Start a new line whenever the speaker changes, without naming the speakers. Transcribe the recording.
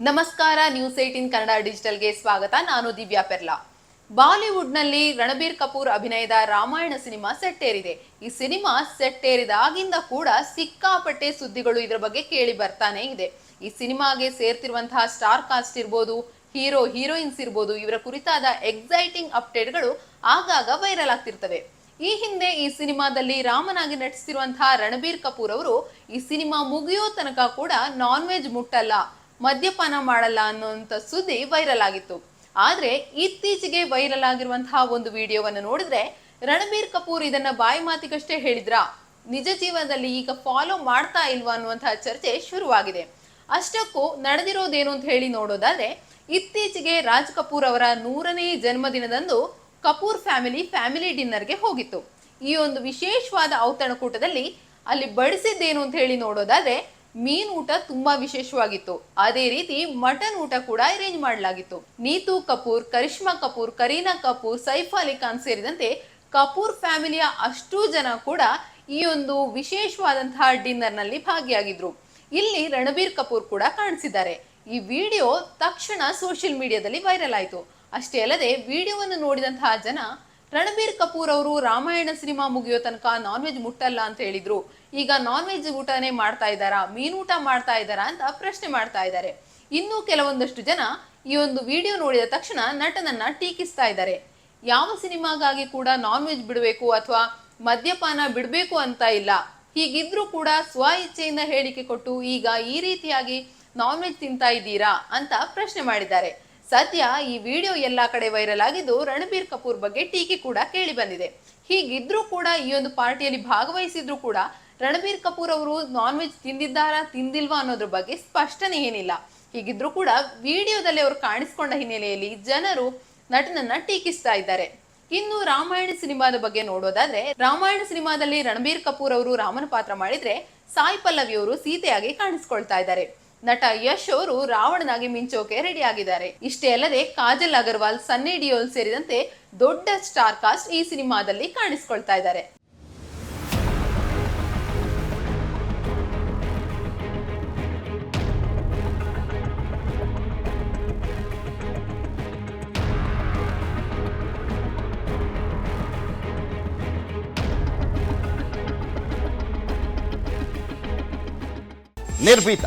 ನಮಸ್ಕಾರ news eighteen Kannada ಡಿಜಿಟಲ್ಗೆ ಸ್ವಾಗತ. ನಾನು ದಿವ್ಯಾ ಪೆರ್ಲಾ. ಬಾಲಿವುಡ್ನಲ್ಲಿ ರಣಬೀರ್ ಕಪೂರ್ ಅಭಿನಯದ ರಾಮಾಯಣ ಸಿನಿಮಾ ಸೆಟ್ ಏರಿದೆ ಈ ಸಿನಿಮಾ ಸೆಟ್ ಏರಿದಾಗಿಂದ ಕೂಡ ಸಿಕ್ಕಾಪಟ್ಟೆ ಸುದ್ದಿಗಳು ಇದರ ಬಗ್ಗೆ ಕೇಳಿ ಬರ್ತಾನೆ ಇದೆ. ಈ ಸಿನಿಮಾಗೆ ಸೇರ್ತಿರುವಂತಹ ಸ್ಟಾರ್ ಕಾಸ್ಟ್ ಇರ್ಬೋದು, ಹೀರೋ, ಹೀರೋಯಿನ್ಸ್ ಇರ್ಬೋದು, ಇವರ ಕುರಿತಾದ ಎಕ್ಸೈಟಿಂಗ್ ಅಪ್ಡೇಟ್ಗಳು ಆಗಾಗ ವೈರಲ್ ಆಗ್ತಿರ್ತವೆ. ಈ ಹಿಂದೆ ಈ ಸಿನಿಮಾದಲ್ಲಿ ರಾಮನಾಗಿ ನಟಿಸಿರುವಂತಹ ರಣಬೀರ್ ಕಪೂರ್ ಅವರು ಈ ಸಿನಿಮಾ ಮುಗಿಯೋ ತನಕ ಕೂಡ ನಾನ್ ವೆಜ್ ಮುಟ್ಟಲ್ಲ. ಮದ್ಯಪಾನ ಮಾಡಲ್ಲ ಅನ್ನುವಂಥ ಸುದ್ದಿ ವೈರಲ್ ಆಗಿತ್ತು. ಆದರೆ ಇತ್ತೀಚೆಗೆ ವೈರಲ್ ಆಗಿರುವಂತಹ ಒಂದು ವಿಡಿಯೋವನ್ನು ನೋಡಿದ್ರೆ ರಣಬೀರ್ ಕಪೂರ್ ಇದನ್ನ ಬಾಯಿ ಮಾತಿಗಷ್ಟೇ ಹೇಳಿದ್ರಾ? ನಿಜ ಜೀವನದಲ್ಲಿ ಈಗ ಫಾಲೋ ಮಾಡ್ತಾ ಇಲ್ವಾ ಅನ್ನುವಂತಹ ಚರ್ಚೆ ಶುರುವಾಗಿದೆ. ಅಷ್ಟಕ್ಕೂ ನಡೆದಿರೋದೇನು ಅಂತ ಹೇಳಿ ನೋಡೋದಾದ್ರೆ, ಇತ್ತೀಚೆಗೆ ರಾಜ್ ಕಪೂರ್ ಅವರ ನೂರನೇ ಜನ್ಮದಿನದಂದು ಕಪೂರ್ ಫ್ಯಾಮಿಲಿ ಫ್ಯಾಮಿಲಿ ಡಿನ್ನರ್ಗೆ ಹೋಗಿತ್ತು. ಈ ಒಂದು ವಿಶೇಷವಾದ ಔತಣಕೂಟದಲ್ಲಿ ಅಲ್ಲಿ ಬಡಿಸಿದ್ದೇನು ಅಂತ ಹೇಳಿ ನೋಡೋದಾದ್ರೆ ಮೀನ್ ಊಟ ತುಂಬಾ ವಿಶೇಷವಾಗಿತ್ತು. ಅದೇ ರೀತಿ ಮಟನ್ ಊಟ ಕೂಡ ಅರೇಂಜ್ ಮಾಡಲಾಗಿತ್ತು. ನೀತು ಕಪೂರ್, ಕರಿಷ್ಮಾ ಕಪೂರ್, ಕರೀನಾ ಕಪೂರ್, ಸೈಫ್ ಅಲಿ ಖಾನ್ ಸೇರಿದಂತೆ ಕಪೂರ್ ಫ್ಯಾಮಿಲಿಯ ಅಷ್ಟು ಜನ ಕೂಡ ಈ ಒಂದು ವಿಶೇಷವಾದಂತಹ ಡಿನ್ನರ್ನಲ್ಲಿ ಭಾಗಿಯಾಗಿದ್ರು. ಇಲ್ಲಿ ರಣಬೀರ್ ಕಪೂರ್ ಕೂಡ ಕಾಣಿಸಿದ್ದಾರೆ. ಈ ವಿಡಿಯೋ ತಕ್ಷಣ ಸೋಷಿಯಲ್ ಮೀಡಿಯಾದಲ್ಲಿ ವೈರಲ್ ಆಯಿತು. ಅಷ್ಟೇ ಅಲ್ಲದೆ ವಿಡಿಯೋವನ್ನು ನೋಡಿದಂತಹ ಜನ ರಣಬೀರ್ ಕಪೂರ್ ಅವರು ರಾಮಾಯಣ ಸಿನಿಮಾ ಮುಗಿಯೋ ತನಕ ನಾನ್ ವೆಜ್ ಮುಟ್ಟಲ್ಲ ಅಂತ ಹೇಳಿದ್ರು. ಈಗ ನಾನ್ ವೆಜ್ ಊಟನೇ ಮಾಡ್ತಾ ಇದ್ದಾರಾ? ಮೀನೂಟ ಮಾಡ್ತಾ ಇದ್ದಾರಾ ಅಂತ ಪ್ರಶ್ನೆ ಮಾಡ್ತಾ ಇದ್ದಾರೆ. ಇನ್ನು ಕೆಲವೊಂದಷ್ಟು ಜನ ಈ ಒಂದು ವಿಡಿಯೋ ನೋಡಿದ ತಕ್ಷಣ ನಟನನ್ನ ಟೀಕಿಸ್ತಾ ಇದ್ದಾರೆ. ಯಾವ ಸಿನಿಮಾಗಾಗಿ ಕೂಡ ನಾನ್ ವೆಜ್ ಬಿಡಬೇಕು ಅಥವಾ ಮದ್ಯಪಾನ ಬಿಡಬೇಕು ಅಂತ ಇಲ್ಲ. ಹೀಗಿದ್ರೂ ಕೂಡ ಸ್ವ ಇಚ್ಛೆಯಿಂದ ಹೇಳಿಕೆ ಕೊಟ್ಟು ಈಗ ಈ ರೀತಿಯಾಗಿ ನಾನ್ ವೆಜ್ ತಿಂತಾ ಇದ್ದೀರಾ ಅಂತ ಪ್ರಶ್ನೆ ಮಾಡಿದ್ದಾರೆ. ಸದ್ಯ ಈ ವಿಡಿಯೋ ಎಲ್ಲಾ ಕಡೆ ವೈರಲ್ ಆಗಿದ್ದು ರಣಬೀರ್ ಕಪೂರ್ ಬಗ್ಗೆ ಟೀಕೆ ಕೂಡ ಕೇಳಿ ಬಂದಿದೆ. ಹೀಗಿದ್ರೂ ಕೂಡ ಈ ಒಂದು ಪಾರ್ಟಿಯಲ್ಲಿ ಭಾಗವಹಿಸಿದ್ರು ಕೂಡ ರಣಬೀರ್ ಕಪೂರ್ ಅವರು ನಾನ್ ವೆಜ್ ತಿಂದಿದ್ದಾರಾ, ತಿಂದಿಲ್ವಾ ಅನ್ನೋದ್ರ ಬಗ್ಗೆ ಸ್ಪಷ್ಟನೆ ಏನಿಲ್ಲ. ಹೀಗಿದ್ರೂ ಕೂಡ ವಿಡಿಯೋದಲ್ಲಿ ಅವರು ಕಾಣಿಸ್ಕೊಂಡ ಹಿನ್ನೆಲೆಯಲ್ಲಿ ಜನರು ನಟನನ್ನ ಟೀಕಿಸ್ತಾ ಇದ್ದಾರೆ. ಇನ್ನು ರಾಮಾಯಣ ಸಿನಿಮಾದ ಬಗ್ಗೆ ನೋಡೋದಾದ್ರೆ, ರಾಮಾಯಣ ಸಿನಿಮಾದಲ್ಲಿ ರಣಬೀರ್ ಕಪೂರ್ ಅವರು ರಾಮನ ಪಾತ್ರ ಮಾಡಿದ್ರೆ ಸಾಯಿ ಪಲ್ಲವಿ ಅವರು ಸೀತೆಯಾಗಿ ಕಾಣಿಸ್ಕೊಳ್ತಾ ಇದ್ದಾರೆ. ನಟ ಯಶ್ ಅವರು ರಾವಣನಾಗಿ ಮಿಂಚೋಕೆ ರೆಡಿ ಆಗಿದ್ದಾರೆ ಇಷ್ಟೇ ಅಲ್ಲದೆ ಕಾಜಲ್ ಅಗರ್ವಾಲ್, ಸನ್ನಿ ಡಿಯೋಲ್ ಸೇರಿದಂತೆ ದೊಡ್ಡ ಸ್ಟಾರ್ ಕಾಸ್ಟ್ ಈ ಸಿನಿಮಾದಲ್ಲಿ ಕಾಣಿಸ್ಕೊಳ್ತಾ ಇದ್ದಾರೆ.
ನಿರ್ಭೀತ.